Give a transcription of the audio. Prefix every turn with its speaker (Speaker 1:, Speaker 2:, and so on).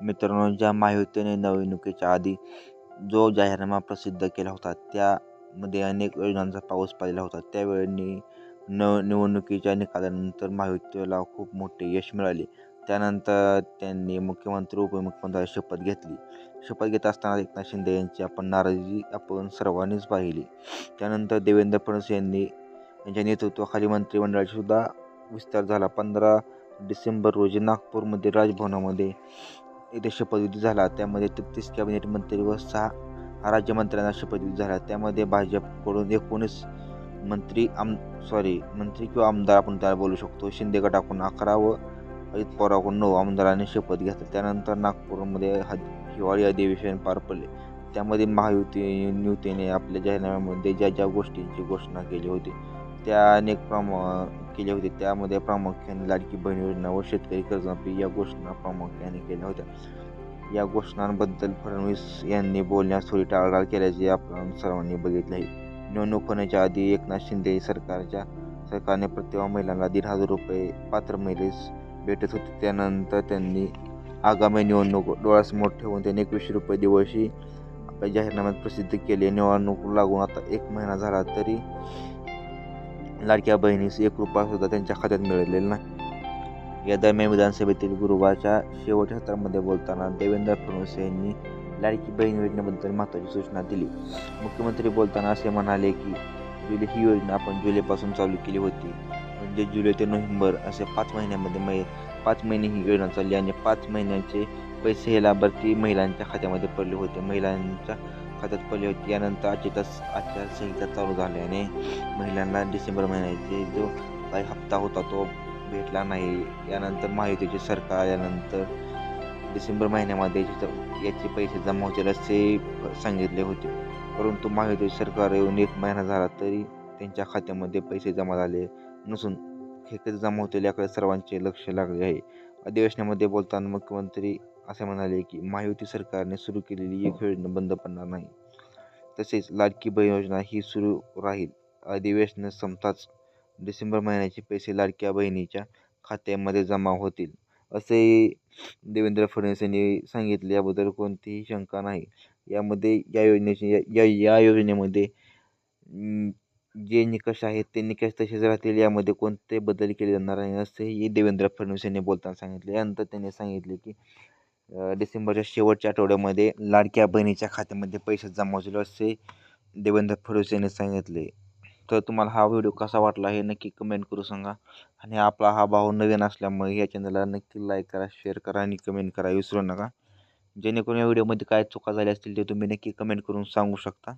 Speaker 1: मित्रांनो ज्या महायुतीने निवडणुकीच्या आधी जो जाहीरनामा प्रसिद्ध केला होता त्यामध्ये अनेक योजनांचा पाऊस पडलेला होता. त्यावेळी न निवडणुकीच्या निकालानंतर महायुतीला खूप मोठे यश मिळाले. त्यानंतर त्यांनी मुख्यमंत्री उपमुख्यमंत्री शपथ घेतली. शपथ घेत असताना एकनाथ शिंदे यांची आपण नाराजी आपण सर्वांनीच पाहिली. त्यानंतर देवेंद्र फडणवीस यांनी यांच्या नेतृत्वाखाली मंत्रिमंडळाचा सुद्धा विस्तार झाला. पंधरा डिसेंबर रोजी नागपूरमध्ये राजभवनामध्ये इथे शपथविधी झाला. त्यामध्ये तेहतीस कॅबिनेट मंत्री व सहा राज्यमंत्र्यांना शपथविधी झाला. त्यामध्ये भाजपकडून एकोणीस मंत्री आम सॉरी मंत्री किंवा आमदार आपण त्याला बोलू शकतो. शिंदे गटाकडून अकरा व अजित पवाराकडून नऊ आमदारांनी शपथ घेतली. त्यानंतर नागपूरमध्ये हद हिवाळी अधिवेशन पार पडले. त्यामध्ये महायुती युतीने आपल्या जाहीरनाम्यामध्ये ज्या ज्या गोष्टींची घोषणा केली होती त्या अनेक प्रमा केले होते. त्यामध्ये प्रामुख्याने लाडकी बहीण योजना व शेतकरी कर्जमाफी या घोषणा प्रामुख्याने केल्या होत्या. या घोषणांबद्दल फडणवीस यांनी बोलण्यास थोडी टाळाटाळ केल्याचे आपण सर्वांनी बघितले आहे. निवडणूक होण्याच्या आधी एकनाथ शिंदे सरकारच्या सरकारने प्रत्येक महिलांना दीड हजार रुपये पात्र महिलेस भेटत होते. त्यानंतर त्यांनी आगामी निवडणूक डोळ्यासमोर ठेवून त्यांनी एकवीसशे रुपये दिवशी आपल्या जाहीरनाम्यात प्रसिद्ध केले. निवडणूक लागून आता एक महिना झाला तरी लाडक्या बहिणीस एक रुपयासुद्धा त्यांच्या खात्यात मिळालेला नाही. या दरम्यान विधानसभेतील गुरुवारच्या शेवटच्या सत्रामध्ये बोलताना देवेंद्र फडणवीस यांनी लाडकी बहीण योजनेबद्दल महत्त्वाची सूचना दिली. मुख्यमंत्री बोलताना असे म्हणाले की जुलै ही योजना आपण जुलैपासून चालू केली होती. म्हणजे जुलै ते नोव्हेंबर असे पाच महिन्यामध्ये मै पाच महिने ही योजना चालली आणि पाच महिन्यांचे पैसे हे लाभार्थी महिलांच्या खात्यामध्ये पडले होते. महिलांच्या खात्यात पडले होते. यानंतर आचार आचारसंहिता चालू झाल्याने महिलांना डिसेंबर महिन्याचे जो काही हप्ता होता तो भेटला नाही. यानंतर महायुतीचे सरकार यानंतर डिसेंबर महिन्यामध्ये याचे पैसे जमा होतील असे सांगितले होते. परंतु महायुतीचे सरकार येऊन एक महिना झाला तरी त्यांच्या खात्यामध्ये पैसे जमा झाले नसून हे कधी जमा होतील याकडे सर्वांचे लक्ष लागले आहे. अधिवेशनामध्ये बोलताना मुख्यमंत्री असे म्हणाले की महायुती सरकारने सुरू केलेली एक योजना बंद पडणार नाही. तसेच लाडकी बहीण योजना ही सुरू राहील. अधिवेशन संपताच डिसेंबर महिन्याचे पैसे लाडक्या बहिणीच्या खात्यामध्ये जमा होतील. असे देवेंद्र फडणवीस यांनी सांगितले. याबद्दल कोणतीही शंका नाही. यामध्ये या योजनेची या या योजनेमध्ये जे निकष आहेत ते निकष तसेच राहतील. यामध्ये कोणते बदल केले जाणार नाही असेही देवेंद्र फडणवीस यांनी बोलताना सांगितले. यानंतर त्यांनी सांगितले की डिसेंबरच्या शेवटच्या आठवड्यामध्ये लाडक्या बहिणीच्या खात्यामध्ये पैसे जमा होतील असे देवेंद्र फडणवीस यांनी सांगितले. तर तुम्हाला हा व्हिडिओ कसा वाटला हे नक्की कमेंट करू सांगा. आणि आपला हा भाऊ नवीन असल्यामुळे या चॅनलला नक्की लाईक करा शेअर करा आणि कमेंट करा. विसरू नका. जेणेकरून या व्हिडिओमध्ये काय चुका झाल्या असतील ते तुम्ही नक्की कमेंट करून सांगू शकता.